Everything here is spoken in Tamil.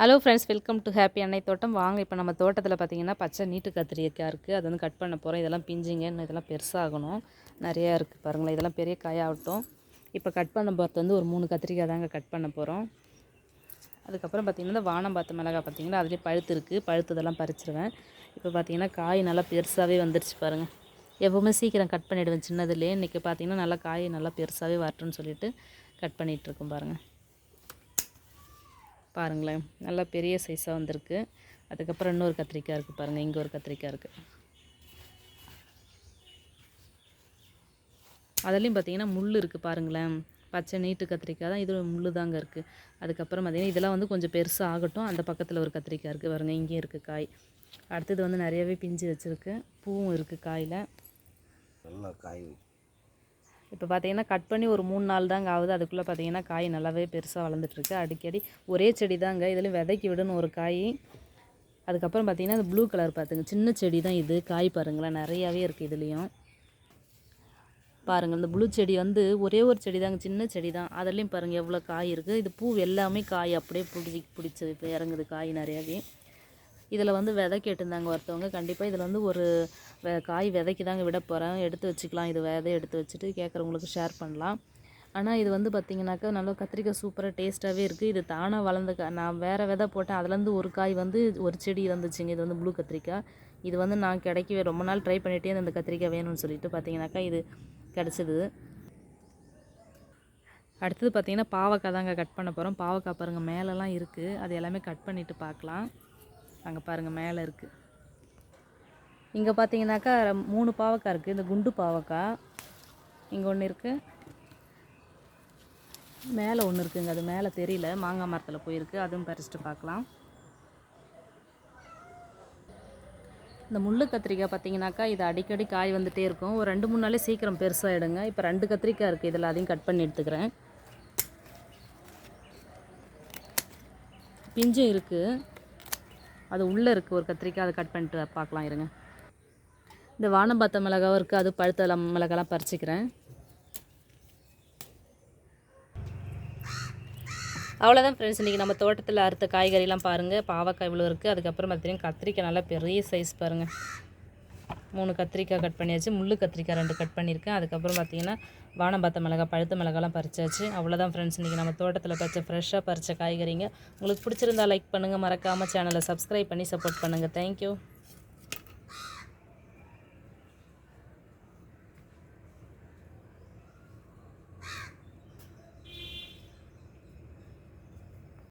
Hello friends welcome to happy அன்னை தோட்டம் வாங்க இப்போ நம்ம தோட்டத்தில் பார்த்தீங்கன்னா பச்சை நீட்டு கத்திரிக்காய் இருக்குது அது வந்து கட் பண்ண போகிறோம் இதெல்லாம் பிஞ்சிங்க. இன்னும் இதெல்லாம் பெருசாகணும். நிறையா இருக்குது பாருங்களேன். இதெல்லாம் பெரிய காயாகட்டும் இப்போ கட் பண்ண போகிறது வந்து ஒரு மூணு கத்திரிக்காய் தாங்க கட் பண்ண போகிறோம் அதுக்கப்புறம் பார்த்திங்கன்னா இந்த வானம் பார்த்த மிளகாய் பார்த்திங்கன்னா அதுலேயே பழுத்து இருக்குது பழுத்ததெல்லாம் பறிச்சிருவேன். இப்போ பார்த்திங்கன்னா காய் நல்லா பெருசாகவே வந்துருச்சு பாருங்கள் எப்போவுமே சீக்கிரம் கட் பண்ணிவிடுவேன் சின்னதுலேயே. இன்றைக்கி பார்த்திங்கன்னா நல்லா காய் நல்லா பெருசாகவே வரட்டும்னு சொல்லிட்டு கட் பண்ணிகிட்ருக்கோம் பாருங்கள் பாருங்களேன். நல்லா பெரிய சைஸாக வந்திருக்கு. அதுக்கப்புறம் இன்னொரு கத்திரிக்காய் இருக்குது பாருங்கள் இங்கே ஒரு கத்திரிக்காய் இருக்குது அதுலேயும் பார்த்தீங்கன்னா முள் இருக்குது பாருங்களேன். பச்சை நீட்டு கத்திரிக்காய் தான். இது முள் தாங்க இருக்குது அதுக்கப்புறம் பார்த்தீங்கன்னா இதெல்லாம் வந்து கொஞ்சம் பெருசாக ஆகட்டும். அந்த பக்கத்தில் ஒரு கத்திரிக்காய் இருக்குது பாருங்கள் இங்கேயும் இருக்குது காய். அடுத்தது வந்து நிறையவே பிஞ்சு வச்சுருக்கு. பூவும் இருக்குது காயில். நல்லா காய் இப்போ பார்த்தீங்கன்னா கட் பண்ணி ஒரு மூணு நாள் தாங்க ஆகுது. அதுக்குள்ளே பார்த்தீங்கன்னா காய் நல்லாவே பெருசாக வளர்ந்துட்டுருக்கு. அடிக்கடி ஒரே செடி தாங்க. இதில் விதைக்கி விடணும் ஒரு காய். அதுக்கப்புறம் பார்த்தீங்கன்னா அது ப்ளூ கலர் பார்த்துங்க சின்ன செடி தான் இது. காய் பாருங்களேன். நிறையாவே இருக்குது இதுலேயும். பாருங்கள் இந்த ப்ளூ செடி வந்து ஒரே ஒரு செடி தாங்க சின்ன செடி தான் அதுலேயும் பாருங்கள் எவ்வளோ காய் இருக்குது இது பூ எல்லாமே காய் அப்படியே பிடி பிடிச்சது இப்போ இறங்குது. காய் நிறையாவே. இதில் வந்து விதை கேட்டிருந்தாங்க ஒருத்தவங்க. கண்டிப்பாக இதில் வந்து ஒரு வெ காய் விதைக்கு தாங்க விட போகிறேன் எடுத்து வச்சுக்கலாம். இது விதை எடுத்து வச்சுட்டு கேட்குறவங்களுக்கு ஷேர் பண்ணலாம். ஆனால் இது வந்து பார்த்திங்கனாக்கா நல்லா கத்திரிக்காய் சூப்பராக டேஸ்ட்டாகவே இருக்குது இது தானாக வளர்ந்த கா நான் வேறு விதை போட்டேன். அதுலேருந்து ஒரு காய் வந்து ஒரு செடி வந்துச்சுங்க இது வந்து ப்ளூ கத்திரிக்காய். இது வந்து நான் கிடைக்கவே ரொம்ப நாள் ட்ரை பண்ணிகிட்டே இந்த கத்திரிக்காய் வேணும்னு சொல்லிட்டு பார்த்தீங்கன்னாக்கா இது கிடச்சிது. அடுத்தது பார்த்திங்கன்னா பாவக்காய் தாங்க கட் பண்ண போகிறோம் பாவக்காய் பாருங்கள் மேலெலாம் இருக்குது அது எல்லாமே கட் பண்ணிவிட்டு பார்க்கலாம். அங்கே பாருங்கள் மேலே இருக்குது இங்கே பார்த்தீங்கன்னாக்கா மூணு பாவக்காய் இருக்குது இந்த குண்டு பாவக்காய் இங்கே ஒன்று இருக்குது மேலே ஒன்று இருக்குங்க அது மேலே தெரியல. மாங்காய் மரத்தில் போயிருக்கு. அதுவும் பறிச்சுட்டு பார்க்கலாம் இந்த முள்ளு கத்திரிக்காய் பார்த்தீங்கன்னாக்கா இது அடிக்கடி காய் வந்துகிட்டே இருக்கும். ஒரு ரெண்டு மூணு நாளே சீக்கிரம் பெருசாகிடுங்க இப்போ ரெண்டு கத்திரிக்காய் இருக்குது இதில் அதையும் கட் பண்ணி எடுத்துக்கிறேன். பிஞ்சும் இருக்குது அது உள்ளே இருக்குது ஒரு கத்திரிக்காய் அதை கட் பண்ணிட்டு பார்க்கலாம் இருங்க. இந்த வானம்பாத்த மிளகாவும் இருக்குது அது பழுத்த மிளகாலாம் பறிச்சிக்கிறேன். அவ்வளோதான் ஃப்ரெண்ட்ஸ் இன்றைக்கி நம்ம தோட்டத்தில் அறுத்த காய்கறிலாம் பாருங்கள் பாவக்காய் இவ்வளோ இருக்குது அதுக்கப்புறம் பார்த்தீங்கன்னா கத்திரிக்காய் நல்லா பெரிய சைஸ் பாருங்கள் மூணு கத்திரிக்காய் கட் பண்ணியாச்சு. முள் கத்திரிக்காய் ரெண்டு கட் பண்ணியிருக்கேன். அதுக்கப்புறம் பார்த்தீங்கன்னா வானம்பாத்த மிளகாய் பழுத்த மிளகாலாம் பறிச்சாச்சு. அவ்வளோதான் ஃப்ரெண்ட்ஸ் இன்றைக்கி நம்ம தோட்டத்தில் பறிச்ச ஃப்ரெஷ்ஷாக பறித்த காய்கறிங்க. உங்களுக்கு பிடிச்சிருந்தா லைக் பண்ணுங்கள் மறக்காமல் சேனலை சப்ஸ்கிரைப் பண்ணி சப்போர்ட் பண்ணுங்கள் தேங்க்யூ